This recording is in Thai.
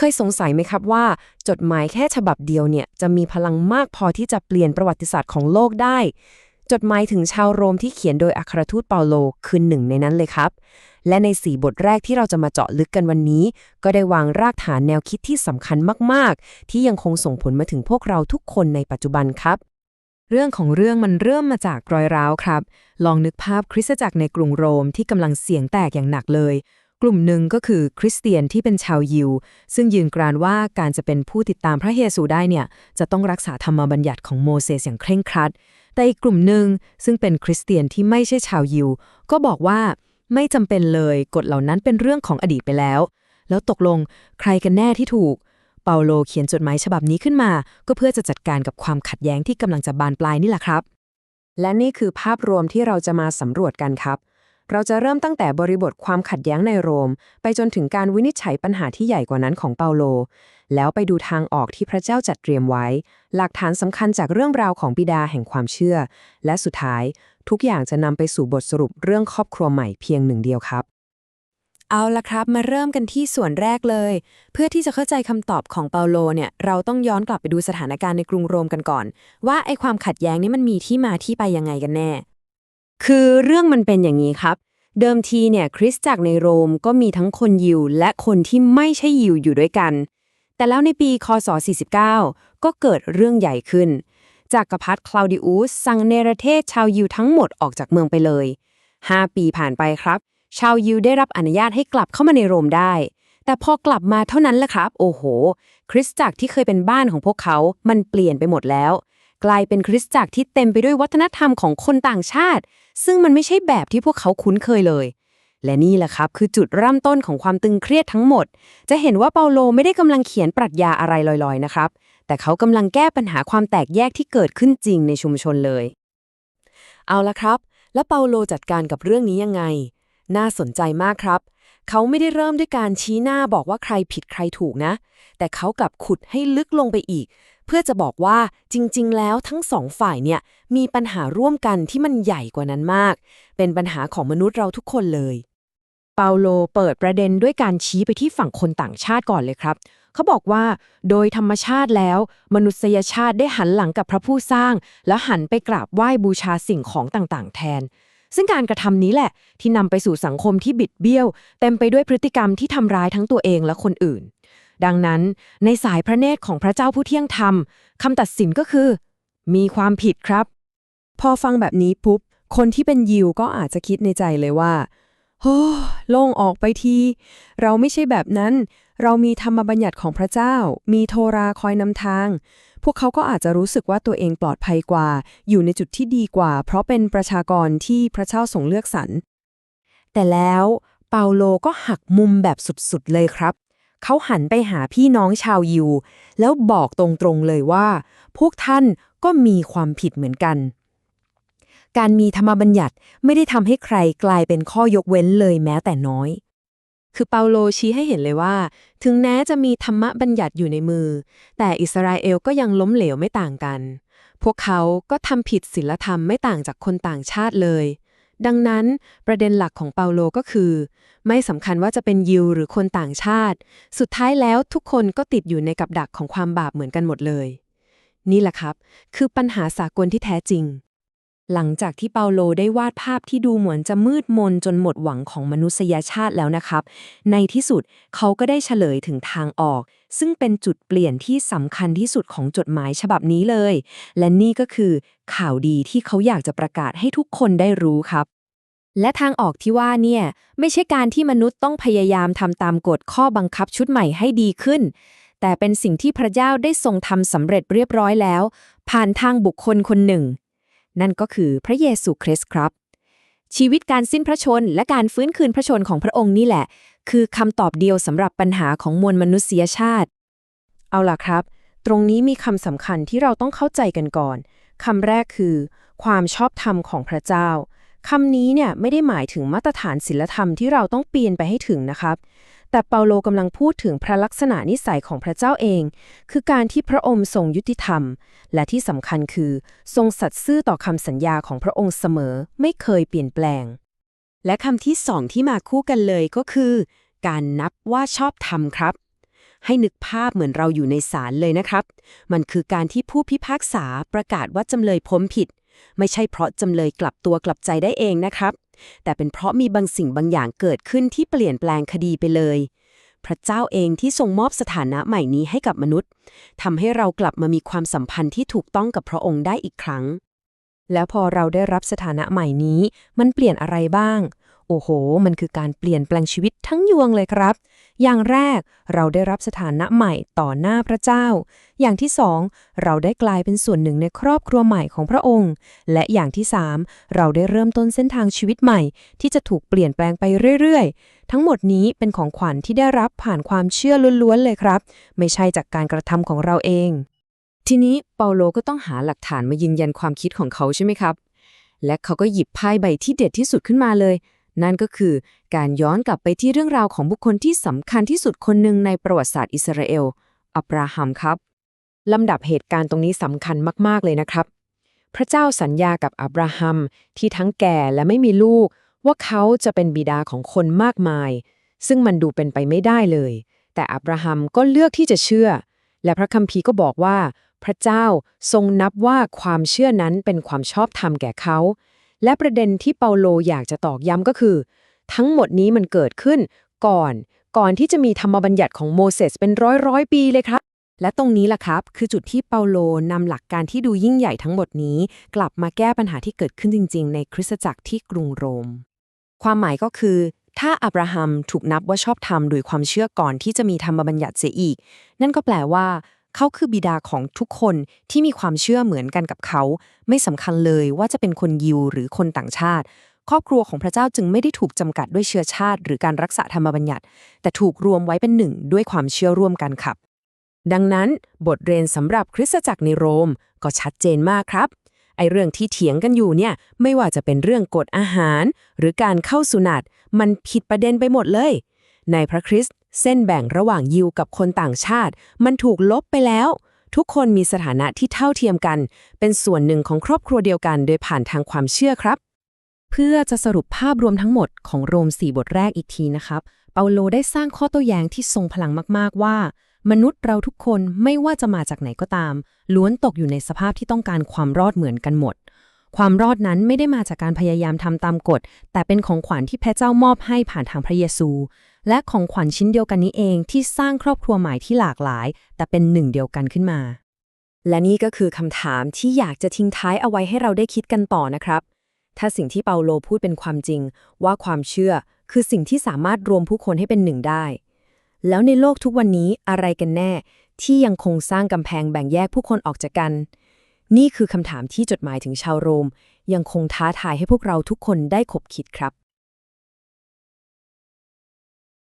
เคยสงสัยไหมครับว่า จดหมายแค่ฉบับเดียวเนี่ยจะมีพลังมากพอที่จะเปลี่ยนประวัติศาสตร์ของโลกได้ จดหมายถึงชาวโรมที่เขียนโดยอัครทูตเปาโลคือหนึ่งในนั้นเลยครับ และในสี่บทแรกที่เราจะมาเจาะลึกกันวันนี้ ก็ได้วางรากฐานแนวคิดที่สำคัญมากๆ ที่ยังคงส่งผลมาถึงพวกเราทุกคนในปัจจุบันครับเรื่องของเรื่องมันเริ่มมาจากรอยร้าวครับ ลองนึกภาพคริสตจักรในกรุงโรมที่กำลังเสียงแตกอย่างหนักเลย กลุ่มหนึ่งก็คือคริสเตียนที่เป็นชาวยิว ซึ่งยืนกรานว่าการจะเป็นผู้ติดตามพระเยซูได้เนี่ย จะต้องรักษาธรรมบัญญัติของโมเสสอย่างเคร่งครัด แต่อีกกลุ่มหนึ่งซึ่งเป็นคริสเตียนที่ไม่ใช่ชาวยิว ก็บอกว่าไม่จำเป็นเลยกฎเหล่านั้นเป็นเรื่องของอดีตไปแล้ว แล้วตกลงใครกันแน่ที่ถูก เปาโลเขียนจดหมายฉบับนี้ขึ้นมา ก็เพื่อจะจัดการกับความขัดแย้งที่กำลังจะบานปลายนี่แหละครับ และนี่คือภาพรวมที่เราจะมาสำรวจกันครับ เราจะเริ่มตั้งแต่บริบทความขัดแย้งในโรม ไปจนถึงการวินิจฉัยปัญหาที่ใหญ่กว่านั้นของเปาโล แล้วไปดูทางออกที่พระเจ้าจัดเตรียมไว้ หลักฐานสำคัญจากเรื่องราวของบิดาแห่งความเชื่อ และสุดท้าย ทุกอย่างจะนำไปสู่บทสรุปเรื่องครอบครัวใหม่เพียงหนึ่งเดียวครับ เอาละครับมาเริ่มกันที่ส่วนแรกเลย เพื่อที่จะเข้าใจคำตอบของเปาโลเนี่ยเราต้องย้อนกลับไปดูสถานการณ์ในกรุงโรมกันก่อน ว่าไอความขัดแย้งนี้มันมีที่มาที่ไปยังไงกันแน่ คือเรื่องมันเป็นอย่างนี้ครับ เดิมทีเนี่ยคริสตจักรในโรมก็มีทั้งคนยิวและคนที่ไม่ใช่ยิวอยู่ด้วยกัน แต่แล้วในปีคศ 49 ก็เกิดเรื่องใหญ่ขึ้นจากกรพรรดิคลาวดิอุสสั่งเนรเทศชาวยิวทั้งหมดออกจากเมืองไปเลย 5 ปีผ่านไปครับ ชาวยิวได้รับอนุญาตให้กลับเข้ามาในโรมได้ แต่พอกลับมาเท่านั้นแหละครับ โอ้โห คริสตจักรที่เคยเป็นบ้านของพวกเขา มันเปลี่ยนไปหมดแล้ว กลายเป็นคริสตจักรที่เต็มไปด้วยวัฒนธรรมของคนต่างชาติ ซึ่งมันไม่ใช่แบบที่พวกเขาคุ้นเคยเลย และนี่แหละครับคือจุดเริ่มต้นของความตึงเครียดทั้งหมด จะเห็นว่าเปาโลไม่ได้กำลังเขียนปรัชญาอะไรลอยๆนะครับ แต่เขากำลังแก้ปัญหาความแตกแยกที่เกิดขึ้นจริงในชุมชนเลย เอาละครับ แล้วเปาโลจัดการกับเรื่องนี้ยังไง น่าสนใจมากครับเขาไม่ได้เริ่มด้วยการชี้หน้าบอกว่าใครผิดใครถูกนะ แต่เขากลับขุดให้ลึกลงไปอีก เพื่อจะบอกว่าจริง ๆ แล้วทั้งสองฝ่ายเนี่ยมีปัญหาร่วมกันที่มันใหญ่กว่านั้นมาก เป็นปัญหาของมนุษย์เราทุกคนเลย เปาโลเปิดประเด็นด้วยการชี้ไปที่ฝั่งคนต่างชาติก่อนเลยครับ เขาบอกว่า โดยธรรมชาติแล้ว มนุษยชาติได้หันหลังกับพระผู้สร้าง แล้วหันไปกราบไหว้บูชาสิ่งของต่างๆ แทนซึ่งการกระทำนี้แหละ ที่นำไปสู่สังคมที่บิดเบี้ยว เต็มไปด้วยพฤติกรรมที่ทำร้ายทั้งตัวเองและคนอื่น ดังนั้นในสายพระเนตรของพระเจ้าผู้เที่ยงธรรมคำตัดสินก็คือ มีความผิดครับ พอฟังแบบนี้ปุ๊บ คนที่เป็นยิวก็อาจจะคิดในใจเลยว่าโอ้โล่งออกไปที เราไม่ใช่แบบนั้น เรามีธรรมบัญญัติของพระเจ้า มีโทราคอยนำทาง พวกเขาก็อาจจะรู้สึกว่าตัวเองปลอดภัยกว่า อยู่ในจุดที่ดีกว่า เพราะเป็นประชากรที่พระเจ้าทรงเลือกสรรแต่แล้วเปาโลก็หักมุมแบบสุดๆเลยครับ เขาหันไปหาพี่น้องชาวยิว แล้วบอกตรงๆเลยว่า พวกท่านก็มีความผิดเหมือนกัน การมีธรรมบัญญัติไม่ได้ทำให้ใครกลายเป็นข้อยกเว้นเลยแม้แต่น้อย คือเปาโลชี้ให้เห็นเลยว่า ถึงแม้จะมีธรรมบัญญัติอยู่ในมือ แต่อิสราเอลก็ยังล้มเหลวไม่ต่างกัน พวกเขาก็ทำผิดศีลธรรมไม่ต่างจากคนต่างชาติเลย ดังนั้นประเด็นหลักของเปาโลก็คือ ไม่สำคัญว่าจะเป็นยิวหรือคนต่างชาติ สุดท้ายแล้วทุกคนก็ติดอยู่ในกับดักของความบาปเหมือนกันหมดเลย นี่แหละครับ คือปัญหาสากลที่แท้จริง หลังจากที่เปาโลได้วาดภาพที่ดูเหมือนจะมืดมนจนหมดหวังของมนุษยชาติแล้วนะครับ ในที่สุดเขาก็ได้เฉลยถึงทางออก ซึ่งเป็นจุดเปลี่ยนที่สำคัญที่สุดของจดหมายฉบับนี้เลย และนี่ก็คือ ข่าวดีที่เขาอยากจะประกาศให้ทุกคนได้รู้ครับ และทางออกที่ว่าเนี่ย ไม่ใช่การที่มนุษย์ต้องพยายามทำตามกฎข้อบังคับชุดใหม่ให้ดีขึ้น แต่เป็นสิ่งที่พระเจ้าได้ทรงทำสำเร็จเรียบร้อยแล้ว ผ่านทางบุคคลคนหนึ่ง นั่นก็คือพระเยซูคริสต์ครับ ชีวิตการสิ้นพระชนและการฟื้นคืนพระชนของพระองค์นี่แหละ คือคำตอบเดียวสำหรับปัญหาของมวลมนุษยชาติ เอาล่ะครับ ตรงนี้มีคำสำคัญที่เราต้องเข้าใจกันก่อนคำแรกคือ ความชอบธรรมของพระเจ้าคำนี้เนี่ยไม่ได้หมายถึงมาตรฐานศีลธรรมที่เราต้องเปลี่ยนไปให้ถึงนะครับ แต่เปาโลกำลังพูดถึงพระลักษณะนิสัยของพระเจ้าเอง คือการที่พระองค์ทรงยุติธรรม และที่สำคัญคือ ทรงสัตย์ซื่อต่อคำสัญญาของพระองค์เสมอไม่เคยเปลี่ยนแปลง และคำที่สองที่มาคู่กันเลยก็คือ การนับว่าชอบธรรมครับ ให้นึกภาพเหมือนเราอยู่ในศาลเลยนะครับ มันคือการที่ผู้พิพากษาประกาศว่าจำเลยพ้นผิด ไม่ใช่เพราะจำเลยกลับตัวกลับใจได้เองนะครับ แต่เป็นเพราะมีบางสิ่งบางอย่างเกิดขึ้นที่เปลี่ยนแปลงคดีไปเลย พระเจ้าเองที่ทรงมอบสถานะใหม่นี้ให้กับมนุษย์ทำให้เรากลับมามีความสัมพันธ์ที่ถูกต้องกับพระองค์ได้อีกครั้ง แล้วพอเราได้รับสถานะใหม่นี้ มันเปลี่ยนอะไรบ้าง โอ้โห มันคือการเปลี่ยนแปลงชีวิตทั้งยวงเลยครับ อย่างแรกเราได้รับสถานะใหม่ต่อหน้าพระเจ้า อย่างที่สองเราได้กลายเป็นส่วนหนึ่งในครอบครัวใหม่ของพระองค์ และอย่างที่สามเราได้เริ่มต้นเส้นทางชีวิตใหม่ ที่จะถูกเปลี่ยนแปลงไปเรื่อยๆ ทั้งหมดนี้เป็นของขวัญที่ได้รับผ่านความเชื่อล้วนๆเลยครับ ไม่ใช่จากการกระทำของเราเอง ทีนี้เปาโลก็ต้องหาหลักฐานมายืนยันความคิดของเขาใช่ไหมครับและเขาก็หยิบไพ่ใบที่เด็ดที่สุดขึ้นมาเลย นั่นก็คือการย้อนกลับไปที่เรื่องราวของบุคคลที่สำคัญที่สุดคนหนึ่งในประวัติศาสตร์อิสราเอล อับราฮัมครับ ลำดับเหตุการณ์ตรงนี้สำคัญมากๆเลยนะครับ พระเจ้าสัญญากับอับราฮัมที่ทั้งแก่และไม่มีลูก ว่าเขาจะเป็นบิดาของคนมากมาย ซึ่งมันดูเป็นไปไม่ได้เลย แต่อับราฮัมก็เลือกที่จะเชื่อ และพระคัมภีร์ก็บอกว่า พระเจ้าทรงนับว่าความเชื่อนั้นเป็นความชอบธรรมแก่เขา และประเด็นที่เปาโลอยากจะตอกย้ำก็คือ ทั้งหมดนี้มันเกิดขึ้นก่อน ก่อนที่จะมีธรรมบัญญัติของโมเสสเป็นร้อยร้อยปีเลยครับ และตรงนี้ล่ะครับ คือจุดที่เปาโลนำหลักการที่ดูยิ่งใหญ่ทั้งหมดนี้ กลับมาแก้ปัญหาที่เกิดขึ้นจริง ๆ ในคริสตจักรที่กรุงโรม ความหมายก็คือถ้าอับราฮัมถูกนับว่าชอบธรรมโดยความเชื่อก่อนที่จะมีธรรมบัญญัติเสียอีก นั่นก็แปลว่า เขาคือบิดาของทุกคนที่มีความเชื่อเหมือนกันกับเขา ไม่สำคัญเลยว่าจะเป็นคนยิวหรือคนต่างชาติ ครอบครัวของพระเจ้าจึงไม่ได้ถูกจำกัดด้วยเชื้อชาติ หรือการรักษาธรรมบัญญัติ แต่ถูกรวมไว้เป็นหนึ่งด้วยความเชื่อร่วมกันครับ ดังนั้นบทเรียนสำหรับคริสตจักรในโรมก็ชัดเจนมากครับไอเรื่องที่เถียงกันอยู่เนี่ยไม่ว่าจะเป็นเรื่องกฎอาหาร หรือการเข้าสุนัตมันผิดประเด็นไปหมดเลย ในพระคริสต์ เส้นแบ่งระหว่างยิวกับคนต่างชาติ มันถูกลบไปแล้ว ทุกคนมีสถานะที่เท่าเทียมกัน เป็นส่วนหนึ่งของครอบครัวเดียวกันโดยผ่านทางความเชื่อครับ เพื่อจะสรุปภาพรวมทั้งหมดของโรม4บทแรกอีกทีนะครับ เปาโลได้สร้างข้อโต้แย้งที่ทรงพลังมากๆว่า มนุษย์เราทุกคนไม่ว่าจะมาจากไหนก็ตาม ล้วนตกอยู่ในสภาพที่ต้องการความรอดเหมือนกันหมด ความรอดนั้นไม่ได้มาจากการพยายามทำตามกฎ แต่เป็นของขวัญที่พระเจ้ามอบให้ผ่านทางพระเยซู และของขวัญชิ้นเดียวกันนี้เองที่สร้างครอบครัวใหม่ที่หลากหลาย แต่เป็นหนึ่งเดียวกันขึ้นมา และนี่ก็คือคำถามที่อยากจะทิ้งท้ายเอาไว้ให้เราได้คิดกันต่อนะครับ ถ้าสิ่งที่เปาโลพูดเป็นความจริง ว่าความเชื่อคือสิ่งที่สามารถรวมผู้คนให้เป็นหนึ่งได้ แล้วในโลกทุกวันนี้อะไรกันแน่ ที่ยังคงสร้างกำแพงแบ่งแยกผู้คนออกจากกัน นี่คือคำถามที่จดหมายถึงชาวโรม ยังคงท้าทายให้พวกเราทุกคนได้ขบคิดครับ